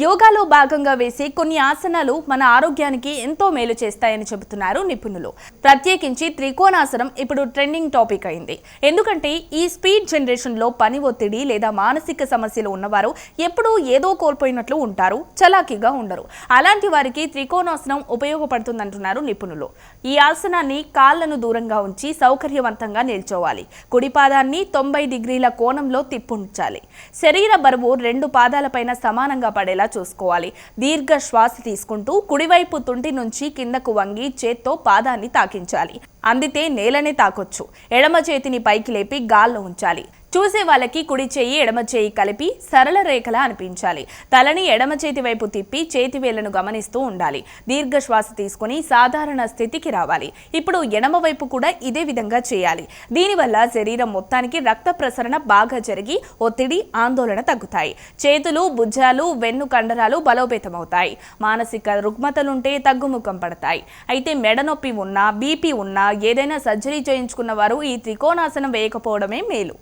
యోగాలో భాగంగా వేసే కొన్ని ఆసనాలు మన ఆరోగ్యానికి ఎంతో మేలు చేస్తాయని చెబుతున్నారు నిపుణులు. ప్రత్యేకించి త్రికోణాసనం ఇప్పుడు ట్రెండింగ్ టాపిక్ అయింది. ఎందుకంటే ఈ స్పీడ్ జనరేషన్లో పని ఒత్తిడి లేదా మానసిక సమస్యలు ఉన్నవారు ఎప్పుడూ ఏదో కోల్పోయినట్లు ఉంటారు చలాకీగా ఉండరు. అలాంటి వారికి త్రికోణాసనం ఉపయోగపడుతుందంటున్నారు నిపుణులు. ఈ ఆసనాన్ని కాళ్ళను దూరంగా ఉంచి సౌకర్యవంతంగా నిల్చోవాలి. కుడి పాదాన్ని తొంభై డిగ్రీల కోణంలో తిప్పుంచాలి. శరీర బరువు రెండు పాదాలపైన సమానంగా పడేలా చూసుకోవాలి. దీర్ఘ శ్వాస తీసుకుంటూ కుడివైపు తుంటి నుంచి కిందకు వంగి చేత్తో పాదాన్ని తాకించాలి. అందితే నేలనే తాకొచ్చు. ఎడమ చేతిని పైకి లేపి గాల్లో ఉంచాలి. చూసే వాళ్ళకి కుడి చేయి ఎడమ చేయి కలిపి సరళ రేఖలా అనిపించాలి. తలని ఎడమ చేతి వైపు తిప్పి చేతి వేళ్ళను గమనిస్తూ ఉండాలి. దీర్ఘ శ్వాస తీసుకొని సాధారణ స్థితికి రావాలి. ఇప్పుడు ఎడమ వైపు కూడా ఇదే విధంగా చేయాలి. దీనివల్ల శరీరం మొత్తానికి రక్త ప్రసరణ బాగా జరిగి ఒత్తిడి ఆందోళన తగ్గుతాయి. చేతులు భుజాలు వెన్ను కండరాలు బలోపేతమవుతాయి. మానసిక రుగ్మతలుంటే తగ్గుముఖం పడతాయి. అయితే మెడ నొప్పి ఉన్నా బీపీ ఉన్నా ఏదైనా సర్జరీ చేయించుకున్న వారు ఈ త్రికోణాసనం వేయకపోవడమే మేలు.